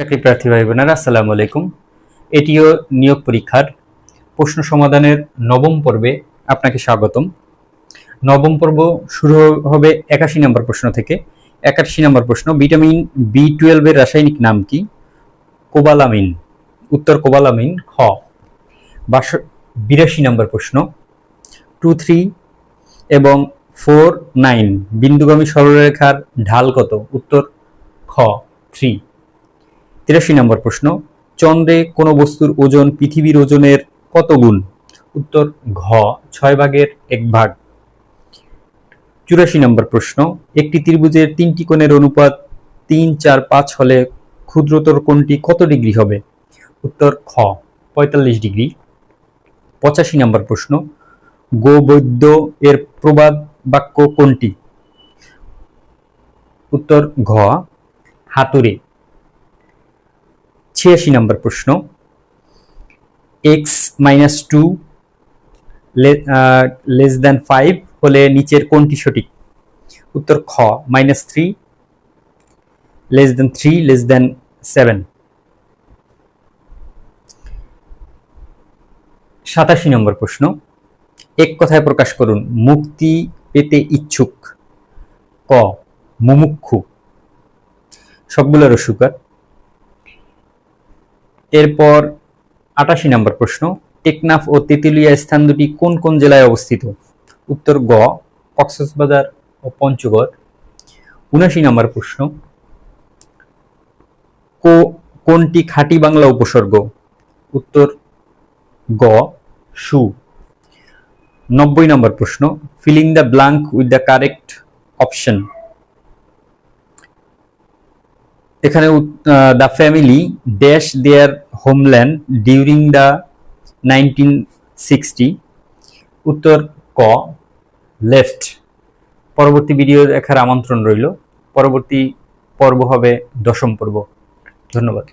চাকরি প্রার্থী ভাই বোনেরা আসসালামু আলাইকুম। এটিও নিয়োগ পরীক্ষার প্রশ্ন সমাধানের নবম পর্বে আপনাকে স্বাগতম। নবম পর্ব শুরু হবে একাশি নম্বর প্রশ্ন থেকে। একাশি নম্বর প্রশ্ন, ভিটামিন বি টুয়েলভের রাসায়নিক নাম কি? কোবালামিন। উত্তর কোবালামিন খ। বাস বিরাশি নম্বর প্রশ্ন, টু থ্রি এবং ফোর নাইন, বিন্দুগামী সরলরেখার ঢাল কত? উত্তর খ, থ্রি। তিরাশি নম্বর প্রশ্ন, চন্দ্রে কোনো বস্তুর ওজন পৃথিবীর ওজনের কত গুণ? উত্তর, ঘ, ছয় ভাগের এক ভাগ। চুরাশি নম্বর প্রশ্ন, একটি ত্রিভুজের তিনটি কোণের অনুপাত তিন, চার, পাঁচ হলে ক্ষুদ্রতর কোণটি কত ডিগ্রি হবে? উত্তর, খ, পঁয়তাল্লিশ ডিগ্রি। পঁচাশি নম্বর প্রশ্ন, গোবৈদ্য এর প্রবাদ বাক্য কোনটি? উত্তর, ঘ, হাতুড়ে। ছিয়াশি নম্বর প্রশ্ন। X minus two less than five হলে নিচের কোনটি সঠিক? উত্তর খ minus three less than three less than seven সাতাশি নম্বর প্রশ্ন। এক কথায় প্রকাশ করুন, মুক্তি পেতে ইচ্ছুক। ক, মুমুক্ষু। সবগুলোর অস্বীকার এরপর আটাশি নম্বর প্রশ্ন, টেকনাফ ও তেঁতুলিয়া স্থান দুটি কোন কোন জেলায় অবস্থিত? উত্তর গ, কক্সবাজার ও পঞ্চগড়। উনাশি নম্বর প্রশ্ন, কো- কোনটি খাঁটি বাংলা উপসর্গ? উত্তর গ, সু। নব্বই নম্বর প্রশ্ন, filling the blank with the correct option. এখানে the family dash their homeland during the nineteen sixty উত্তর ক লেফট পরবর্তী ভিডিও দেখার আমন্ত্রণ রইল। পরবর্তী পর্ব হবে দশম পর্ব। ধন্যবাদ।